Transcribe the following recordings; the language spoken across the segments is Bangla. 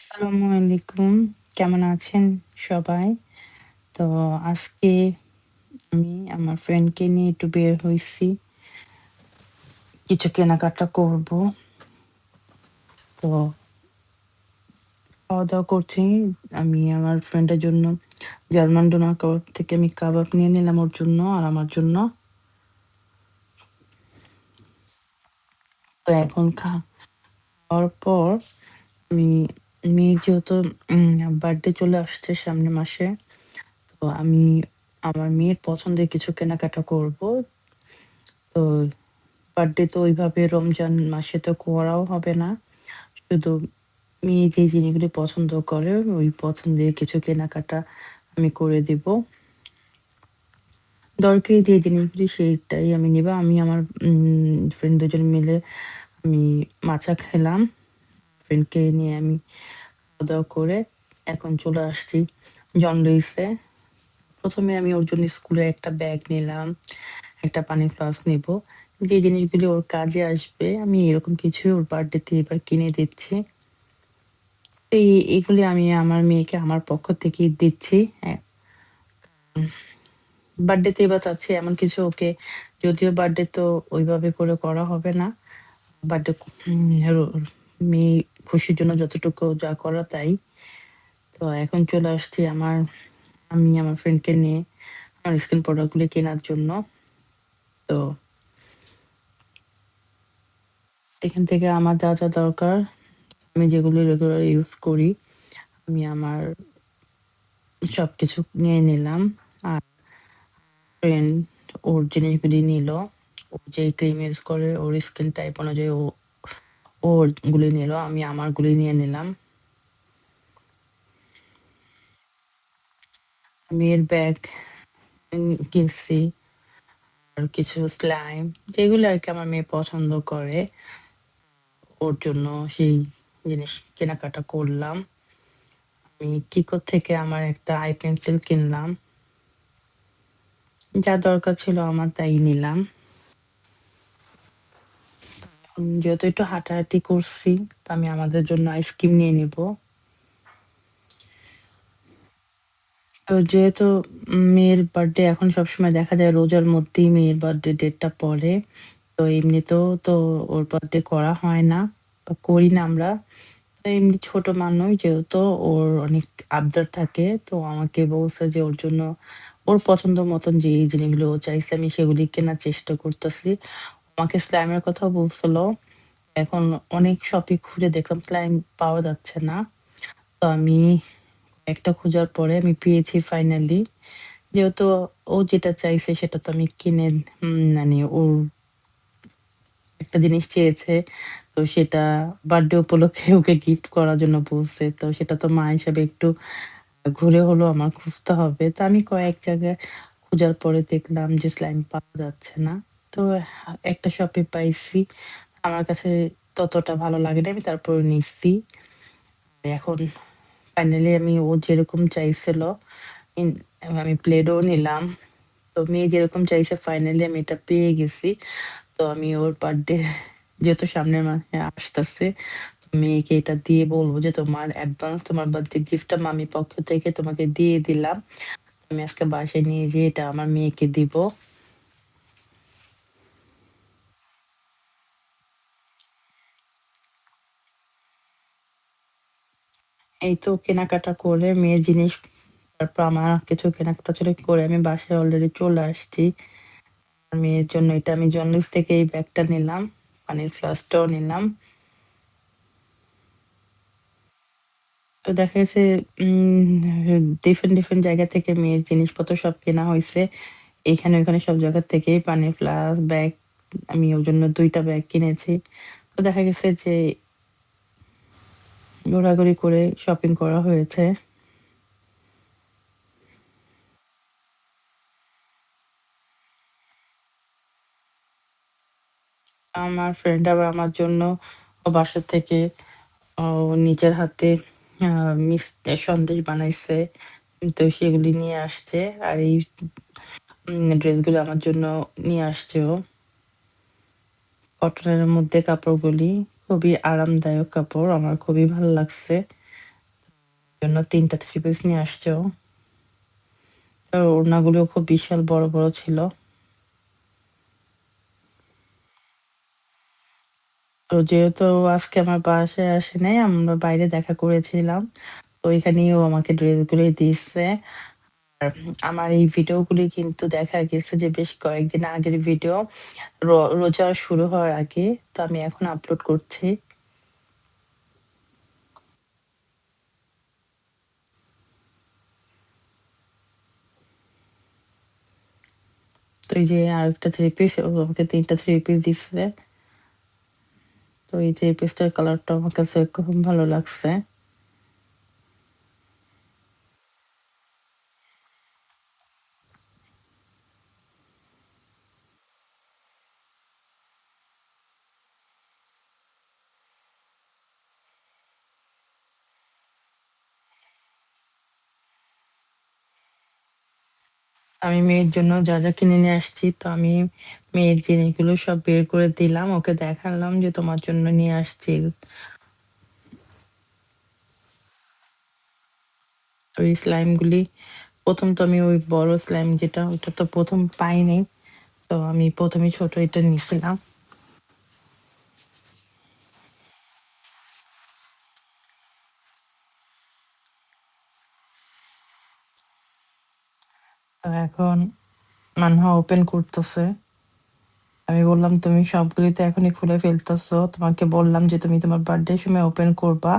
আসসালামু আলাইকুম। কেমন আছেন সবাই? তো আজকে আমি আমার ফ্রেন্ডকে নিয়ে একটু বের হয়েছি কিছু কেনাকাটা করব। তো খাওয়া-দাওয়া করছি। আমি আমার ফ্রেন্ডের জন্য জার্মান ডোনার কাবাব থেকে আমি কাবাব নিয়ে নিলাম ওর জন্য আর আমার জন্য। তো এখন খাওয়ার পর আমি মেয়ের যেহেতু বার্থডে চলে আসছে সামনের মাসে। তো আমি আমার মেয়ের পছন্দের কিছু কেনাকাটা করব। তো বার্থডে তো ওইভাবে রমজান মাসে তো করাও হবে না। শুধু মেয়ে যে জিনিসগুলি পছন্দ করে, ওই পছন্দের কিছু কেনাকাটা আমি করে দিব। দরকারি যে জিনিসগুলি সেইটাই আমি নিব। আমি আমার ফ্রেন্ড দুজন মিলে আমি মাচা খেলাম। ফ্রেন্ডকে নিয়ে আমি খাওয়া-দাওয়া করে এখন চলে আসছি জন লুইসে। ১ম আমি ওর জন্য স্কুলের একটা ব্যাগ নিলাম, একটা পানির ফ্লাস্ক নিব। যে জিনিসগুলি ওর কাজে আসবে আমি এরকম কিছু ওর বার্থডেতে এবার কিনে দিচ্ছি। তো এই এগুলি আমি আমার মেয়েকে আমার পক্ষ থেকেই দিচ্ছি। বার্থডেতে এবার চাচ্ছি এমন কিছু ওকে যদিও বার্থডে তো ওইভাবে করে করা হবে না। বার্থডে মেয়ে খুশির জন্য যতটুকু যা করা তাই। তো এখন চলে আসছি আমার আমি আমার ফ্রেন্ডকে নিয়ে আমার স্কিন প্রোডাক্ট গুলি কেনার জন্য। তো এখান থেকে আমার যা, যা দরকার আমি যেগুলো রেগুলার ইউজ করি আমি আমার সবকিছু নিয়ে নিলাম। আর ফ্রেন্ড ওর জিনিসগুলি নিল। ও যেই ক্রিম ইউজ করে ওর স্কিন টাইপ অনুযায়ী ও ওর গুলি নিল। আমি আমার গুলি নিয়ে নিলাম। মেয়ের ব্যাগ কিনছি। আর কিছু স্লাইম যেগুলো আরকি আমার মেয়ে পছন্দ করে। ওর জন্য সেই জিনিস কেনাকাটা করলাম। আমি কিকো থেকে আমার একটা আই পেন্সিল কিনলাম। যা দরকার ছিল আমার তাই নিলাম। যেহেতু একটু হাঁটাহাঁটি করছি, তো আমি আমাদের জন্য আইসক্রিম নিয়ে নিব। তো যেহেতু মেয়ের বার্থডে এখন সবসময় দেখা যায়, রোজার মধ্যেই মেয়ের বার্থডে ডেটটা পড়ে। তো এমনিতেও তো ওর বার্থডে করা হয় না, বা করি না আমরা। এমনি ছোট মানুষ, যেহেতু ওর অনেক আবদার থাকে। তো আমাকে বলছে যে ওর জন্য ওর পছন্দ মতন যে জিনিসগুলো চাইছে, আমি সেগুলি কেনার চেষ্টা করতেছি। আমাকে স্লাইমের কথা বলছিল। এখন অনেক শপে খুঁজে দেখলাম স্লাইম পাওয়া যাচ্ছে না। তো আমি একটা খোঁজার পরে আমি পেয়েছি ফাইনালি। যেহেতু ও যেটা চাইছে সেটা তো আমি কিনে মানে ওর একটা জিনিস চেয়েছে। তো সেটা বার্থডে উপলক্ষে ওকে গিফট করার জন্য বলছে। তো সেটা তো মা হিসাবে একটু ঘুরে হলো আমার খুঁজতে হবে। তো আমি কয়েক জায়গায় খোঁজার পরে দেখলাম যে স্লাইম পাওয়া যাচ্ছে না। তো একটা শপে পাইছি। আমার কাছে ততটা ভালো লাগে নাই। আমি তারপরে নিচ্ছি। এখন ফাইনালি আমি ও যেরকম চাইছিল আমি প্লেডো নিলাম। তো মেয়ে যেরকম চাইছে ফাইনালি আমি এটা পেয়ে গেছি। তো আমি ওর বার্থডে যেহেতু সামনের মাসে আসতেছে, মেয়েকে এটা দিয়ে বলব যে তোমার অ্যাডভান্স তোমার বার্থডে গিফটটা মামির পক্ষ থেকে তোমাকে দিয়ে দিলাম। আমি আজকে বাসায় নিয়ে যেয়ে এটা আমার মেয়েকে দিব। এই তো কেনাকাটা করে মেয়ের জিনিস তারপর আমার কিছু কেনাকাটা ছিল করে আমি বাসায় অলরেডি চলে আসছি। মেয়ের জন্য এটা আমি জন্ডিস থেকে এই ব্যাগটা নিলাম। পানির ফ্লাস্কটাও নিলাম। তো দেখা গেছে ডিফারেন্ট, ডিফারেন্ট জায়গা থেকে মেয়ের জিনিসপত্র সব কেনা হয়েছে এখানে ওখানে সব জায়গা থেকেই পানির ফ্লাস্ক, ব্যাগ আমি ওর জন্য দুইটা ব্যাগ কিনেছি। তো দেখা গেছে যে ঘোরাঘুরি করে শপিং করা হয়েছে। আমার ফ্রেন্ড আবার আমার জন্য বাসা থেকে নিজের হাতে মিস সন্দেশ বানাইছে। তো সেগুলি নিয়ে আসছে। আর এই ড্রেসগুলো আমার জন্য নিয়ে আসছে ও। কটনের মধ্যে কাপড়গুলি খুবই আরামদায়ক কাপড়। আমার খুবই ভালো লাগছে। জন্য ৩ টা থ্রি পিস নিয়ে আসছে ও। খুব বিশাল বড়, বড় ছিল। তো যেহেতু আজকে আমার বাসায় আসে নাই, আমরা বাইরে দেখা করেছিলাম। তো ওইখানেই ও আমাকে ড্রেসগুলি দিছে। আমার এই ভিডিওগুলি কিন্তু দেখা গেছে যে বেশ কয়েকদিন আগের ভিডিও। রোজা শুরু হওয়ার আগে। তো আমি এখন আপলোড করছি। তো এই যে আরেকটা থ্রি পিস আমাকে ৩ টা থ্রি পিস দিছে। তো এই থ্রি পিসটার কালারটা আমার কাছে খুব ভালো লাগছে। আমি মেয়ের জন্য যা, যা কিনে নিয়ে আসছি তো আমি মেয়ের জিনিসগুলো সব বের করে দিলাম। ওকে দেখালাম যে তোমার জন্য নিয়ে আসছি। ওই স্লাইম স্লাইমগুলি প্রথম তো আমি ওই বড় স্লাইম যেটা ওটা তো প্রথম পাইনি তো আমি প্রথমে ছোট এটা নিছিলাম। তো এখন মানহা ওপেন করতেছে। আমি বললাম, "তুমি সবগুলি তো এখনই খুলে ফেলতেছো। তোমাকে বললাম যে তুমি তোমার বার্থডে সময় ওপেন করবা।"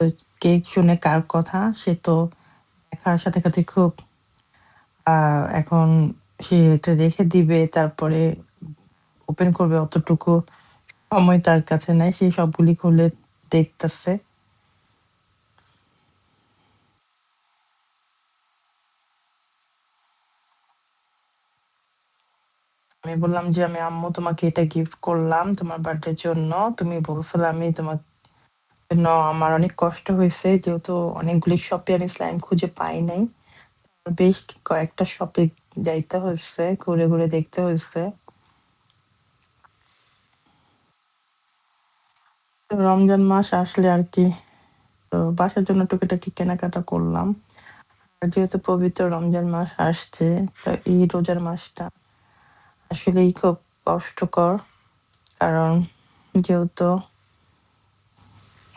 তো কেক শুনে কার কথা? সে তো দেখার সাথে, সাথে খুব এখন সে এটা রেখে দিবে তারপরে ওপেন করবে অতটুকু সময় তার কাছে নাই। সে সবগুলি খুলে দেখতেছে। আমি বললাম যে, "আমি আম্মু তোমাকে এটা গিফট করলাম তোমার বার্থডের জন্য। তুমি বলছিলা আমি তোমার জন্য আমার অনেক কষ্ট হয়েছে যেহেতু অনেকগুলি শপে আমি স্লাইম খুঁজে পাই নাই। বেশ কয়েকটা শপে যাইতে হইছে, ঘুরে, ঘুরে দেখতে হয়েছে রমজান মাস আসলে আর কি তো বাসার জন্য টুকিটাকি কেনাকাটা করলাম। যেহেতু পবিত্র রমজান মাস আসছে, তো এই রোজার মাসটা আসলেই খুব কষ্টকর। কারণ যেহেতু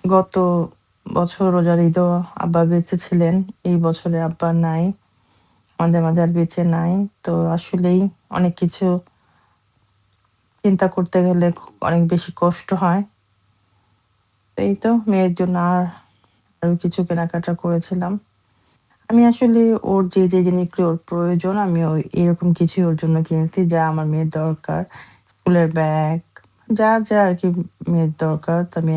গত বছর রোজার ঈদেও আব্বা বেঁচে ছিলেন। এই বছরে আব্বা নাই। আমাদের মাঝে আর বেঁচে নাই। তো আসলেই অনেক কিছু চিন্তা করতে গেলে অনেক বেশি কষ্ট হয়। এই তো মেয়ের জন্য আর আরও কিছু কেনাকাটা করেছিলাম। আমি আসলে ওর যে, যে জিনিসগুলো ওর প্রয়োজন আমি ওই এরকম কিছুই ওর জন্য কিনেছি যা আমার মেয়ের দরকার। স্কুলের ব্যাগ যা, যা আরকি মেয়ের দরকার তো আমি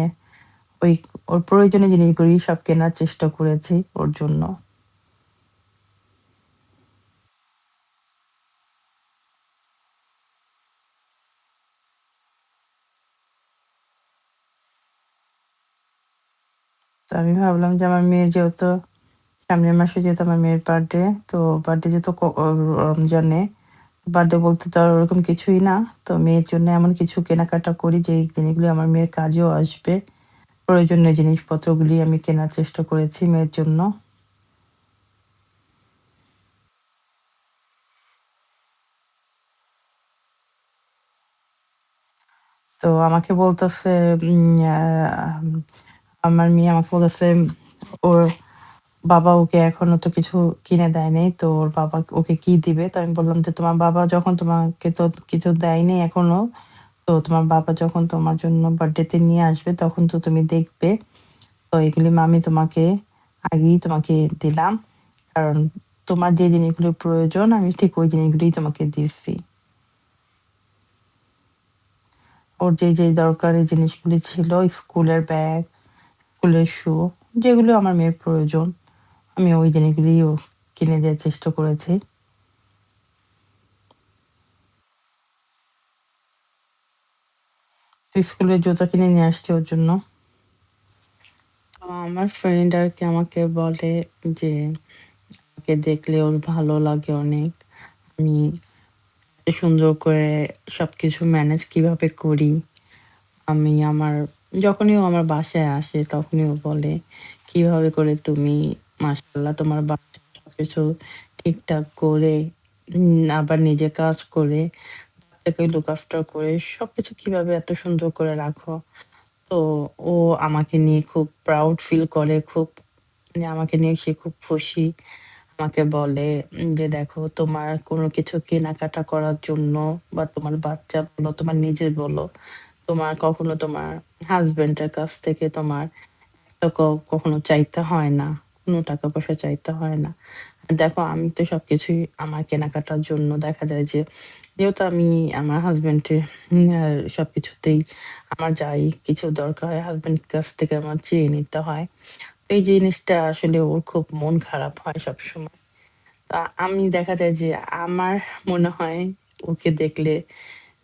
ওই ওর প্রয়োজনীয় জিনিসগুলি সব কেনার চেষ্টা করেছি ওর জন্য। তো আমি ভাবলাম যে আমার মেয়ে যেহেতু সামনের মাসে যেহেতু আমার মেয়ের বার্থডে, তো বার্থডে যেহেতু রমজানে, বার্থডে বলতে তো আর ওরকম কিছুই না। তো মেয়ের জন্য এমন কিছু কেনাকাটা করি যে জিনিসগুলো আমার মেয়ের কাজেও আসবে। প্রয়োজনীয় জিনিসপত্রগুলি আমি কেনার চেষ্টা করেছি মেয়ের জন্য। তো আমাকে বলতেছে আমার মেয়ে আমাকে বলতেছে ওর বাবা ওকে এখনও তো কিছু কিনে দেয় নাই। তো ওর বাবা ওকে কি দিবে? তো আমি বললাম যে, "তোমার বাবা যখন তোমাকে তো কিছু দেয়নি এখনও। তো তোমার বাবা যখন তোমার জন্য বার্থডেতে নিয়ে আসবে তখন তো তুমি দেখবে। তো এগুলি আমি তোমাকে আগেই তোমাকে দিলাম। কারণ তোমার যে জিনিসগুলো প্রয়োজন আমি ঠিক ওই জিনিসগুলোই তোমাকে দিচ্ছি ওর যে, যে দরকারি জিনিসগুলি ছিল স্কুলের ব্যাগ, স্কুলের শু যেগুলো আমার মেয়ের প্রয়োজন, আমি ওই জিনিসগুলিই ও কিনে দেওয়ার চেষ্টা করেছি। স্কুলের জুতা কিনে নিয়ে আসছি ওর জন্য। আমার ফ্রেন্ড আরকি আমাকে বলে যে, "ওকে দেখলে ওর ভালো লাগে অনেক। আমি সুন্দর করে সবকিছু ম্যানেজ কীভাবে করি? আমি আমার" যখনই আমার বাসায় আসে তখনই ও বলে, "কীভাবে করে তুমি মাশাআল্লাহ তোমার বাসায় সবকিছু ঠিকঠাক করে আবার নিজে কাজ করে, বাচ্চাকে look after করে সবকিছু কীভাবে এত সুন্দর করে রাখো?" তো ও আমাকে নিয়ে খুব প্রাউড ফিল করে। খুব মানে আমাকে নিয়ে সে খুব খুশি। আমাকে বলে যে, "দেখো তোমার কোনো কিছু কেনাকাটা করার জন্য বা তোমার বাচ্চা বলো, তোমার নিজের বলো, তোমার কখনো তোমার হাসব্যান্ডের কাছ থেকে তোমার কখনো চাইতে হয় না। কোনো টাকা-পয়সা চাইতে হয় না। দেখো আমি তো সবকিছুই আমার কেনাকাটার জন্য দেখা যায় যে, যেহেতু আমি আমার হাসব্যান্ডের উম আ সবকিছুতেই আমার যাই কিছু দরকার হয় হাসব্যান্ডের কাছ থেকে আমার চেয়ে নিতে হয়। এই জিনিসটা আসলে ওর খুব মন খারাপ হয় সবসময়। তা আমি দেখা যায় যে আমার মনে হয় ওকে দেখলে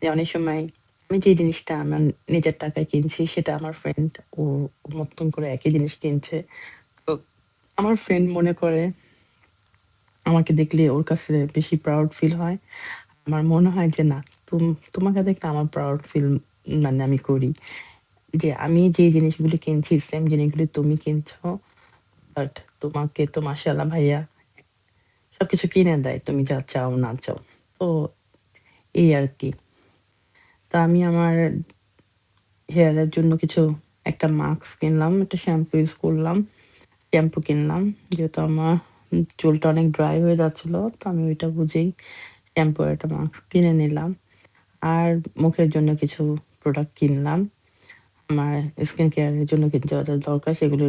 যে অনেক সময় আমি যে জিনিসটা আমার নিজের টাকায় কিনছি সেটা আমার ফ্রেন্ড ও নতুন করে একই জিনিস কিনছে। আমার ফ্রেন্ড মনে করে আমাকে দেখলে ওর কাছে বেশি প্রাউড ফিল হয়। আমার মনে হয় যে না, তুম তোমাকে দেখলে আমার প্রাউড ফিল মানে আমি করি। যে আমি যে জিনিসগুলি কিনছি সেম জিনিসগুলি তুমি কিনছো। বাট তোমাকে তো মাশাআল্লাহ ভাইয়া সবকিছু কিনে দেয়। তুমি যা চাও না চাও। তো এই আর কি তা আমি আমার হেয়ারের জন্য কিছু একটা মাস্ক কিনলাম, একটা শ্যাম্পু ইউজ করলাম। শ্যাম্পু কিনলাম। যেহেতু আমার চুলটা অনেক ড্রাই হয়ে যাচ্ছিল তো আমি ওইটা বুঝেই শ্যাম্পু একটা মাস্ক কিনে নিলাম। আর মুখের জন্য কিছু প্রোডাক্ট কিনলাম। আমার স্কিন কেয়ারের জন্য যা, যা দরকার সেগুলো